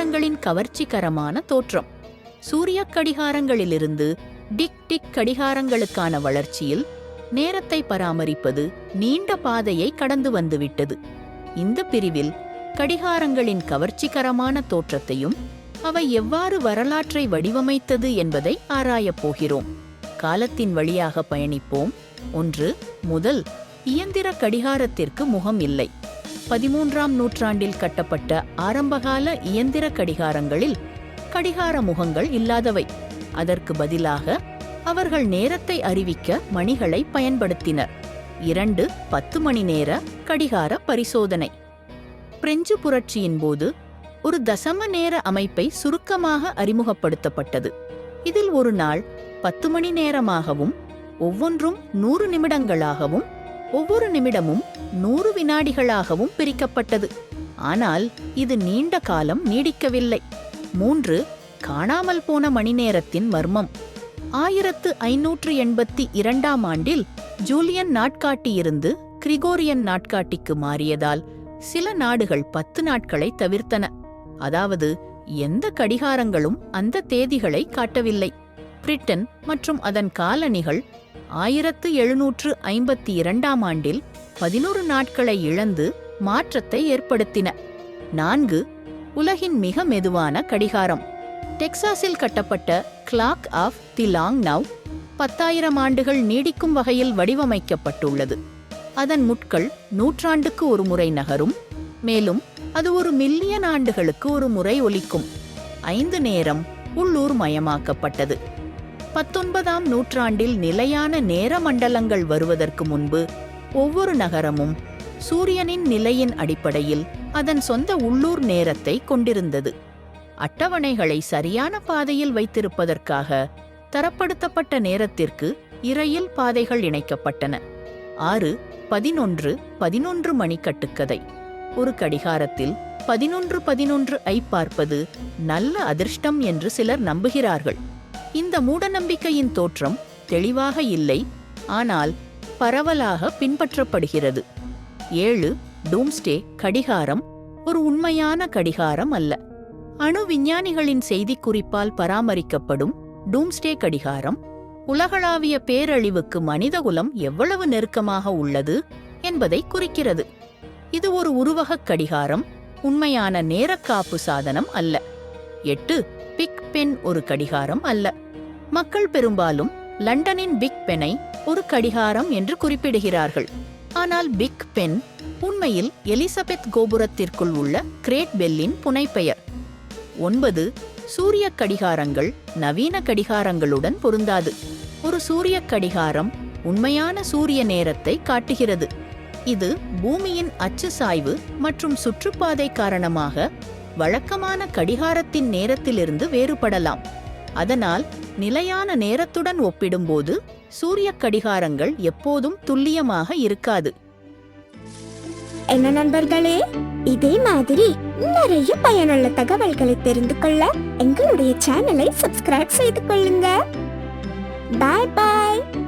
கடிகாரங்களின் கவர்ச்சிகரமான தோற்றம். சூரிய கடிகாரங்களிலிருந்து டிக் டிக் கடிகாரங்களுக்கான வளர்ச்சியில் நேரத்தை பராமரிப்பது நீண்ட பாதையை கடந்து வந்துவிட்டது. இந்த பிரிவில் கடிகாரங்களின் கவர்ச்சிகரமான தோற்றத்தையும் அவை எவ்வாறு வரலாற்றை வடிவமைத்தது என்பதை ஆராயப் போகிறோம். காலத்தின் வழியாக பயணிப்போம். ஒன்று முதல் இயந்திர கடிகாரத்திற்கு முகம் இல்லை. பதிமூன்றாம் நூற்றாண்டில் கட்டப்பட்ட ஆரம்பகால இயந்திர கடிகாரங்களில் கடிகார முகங்கள் இல்லாதவை. அதற்கு பதிலாக அவர்கள் நேரத்தை அறிவிக்க மணிகளை பயன்படுத்தினர். இரண்டு பத்து மணி நேர கடிகார பரிசோதனை. பிரெஞ்சு புரட்சியின் போது ஒரு தசம நேர அமைப்பை சுருக்கமாக அறிமுகப்படுத்தப்பட்டது. இதில் ஒரு நாள் பத்து மணி நேரமாகவும் ஒவ்வொன்றும் நூறு நிமிடங்களாகவும் ஒவ்வொரு நிமிடமும் நூறு வினாடிகளாகவும் பிரிக்கப்பட்டது. ஆனால் இது நீண்ட காலம் நீடிக்கவில்லை. மூன்று காணாமல் போன மணி நேரத்தின் மர்மம். ஆயிரத்து ஐநூற்று எண்பத்தி இரண்டாம் ஆண்டில் ஜூலியன் நாட்காட்டியிருந்து கிரிகோரியன் நாட்காட்டிக்கு மாறியதால் சில நாடுகள் பத்து நாட்களை தவிர்த்தன. அதாவது எந்த கடிகாரங்களும் அந்த தேதிகளை காட்டவில்லை. பிரிட்டன் மற்றும் அதன் காலனிகள் ஆயிரத்து எழுநூற்று ஐம்பத்தி இரண்டாம் ஆண்டில் பதினோரு நாட்களை இழந்து மாற்றத்தை ஏற்படுத்தின. நான்கு உலகின் மிக மெதுவான கடிகாரம். டெக்சாஸில் கட்டப்பட்ட clock of the long now பத்தாயிரம் ஆண்டுகள் நீடிக்கும் வகையில் வடிவமைக்கப்பட்டுள்ளது. அதன் முட்கள் நூற்றாண்டுக்கு ஒரு முறை நகரும் மேலும் அது ஒரு மில்லியன் ஆண்டுகளுக்கு ஒரு முறை ஒலிக்கும். ஐந்து நேரம் உள்ளூர் மயமாக்கப்பட்டது. பத்தொன்பதாம் நூற்றாண்டில் நிலையான நேர மண்டலங்கள் வருவதற்கு முன்பு ஒவ்வொரு நகரமும் சூரியனின் நிலையின் அடிப்படையில் அதன் சொந்த உள்ளூர் நேரத்தை கொண்டிருந்தது. அட்டவணைகளை சரியான பாதையில் வைத்திருப்பதற்காக தரப்படுத்தப்பட்ட நேரத்திற்கு இரயில் பாதைகள் இணைக்கப்பட்டன. ஆறு பதினொன்று பதினொன்று மணி கட்டுக்கதை ஒரு கடிகாரத்தில் பதினொன்று பதினொன்று ஐ பார்ப்பது நல்ல அதிர்ஷ்டம் என்று சிலர் நம்புகிறார்கள். இந்த மூடநம்பிக்கையின் தோற்றம் தெளிவாக இல்லை ஆனால் பரவலாக பின்பற்றப்படுகிறது. ஏழு டூம்ஸ்டே கடிகாரம் ஒரு உண்மையான கடிகாரம் அல்ல. அணு விஞ்ஞானிகளின் செய்திக்குறிப்பால் பராமரிக்கப்படும் டூம்ஸ்டே கடிகாரம் உலகளாவிய பேரழிவுக்கு மனிதகுலம் எவ்வளவு நெருக்கமாக உள்ளது என்பதை குறிக்கிறது. இது ஒரு உருவகக் கடிகாரம் உண்மையான நேரக்காப்பு சாதனம் அல்ல. எட்டு பிக் பென் ஒரு கடிகாரம் அல்ல. மக்கள் பெரும்பாலும் லண்டனின் பிக் பெனை ஒரு கடிகாரம் என்று குறிப்பிடுகிறார்கள். ஆனால் பிக் பென் உண்மையில் எலிசபெத் கோபுரத்திற்குள் உள்ள கிரேட் பெல்லின் புனைப்பெயர். ஒன்பது சூரிய கடிகாரங்கள் நவீன கடிகாரங்களுடன் பொருந்தாது. ஒரு சூரிய கடிகாரம் உண்மையான சூரிய நேரத்தை காட்டுகிறது. இது பூமியின் அச்சு சாய்வு மற்றும் சுற்றுப்பாதை காரணமாக வழக்கமான கடிகாரத்தின் நேரத்திலிருந்து வேறுபடலாம். அதனால் நிலையான நேரத்துடன் ஒப்பிடும்போது சூரிய கடிகாரங்கள் எப்போதும் துல்லியமாக இருக்காது. என்ன நண்பர்களே? இதே மாதிரி நிறைய பயனுள்ள தகவல்களை தெரிந்து கொள்ள எங்களுடைய சேனலை சப்ஸ்கிரைப் செய்து கொள்ளுங்க. பாய் பாய்.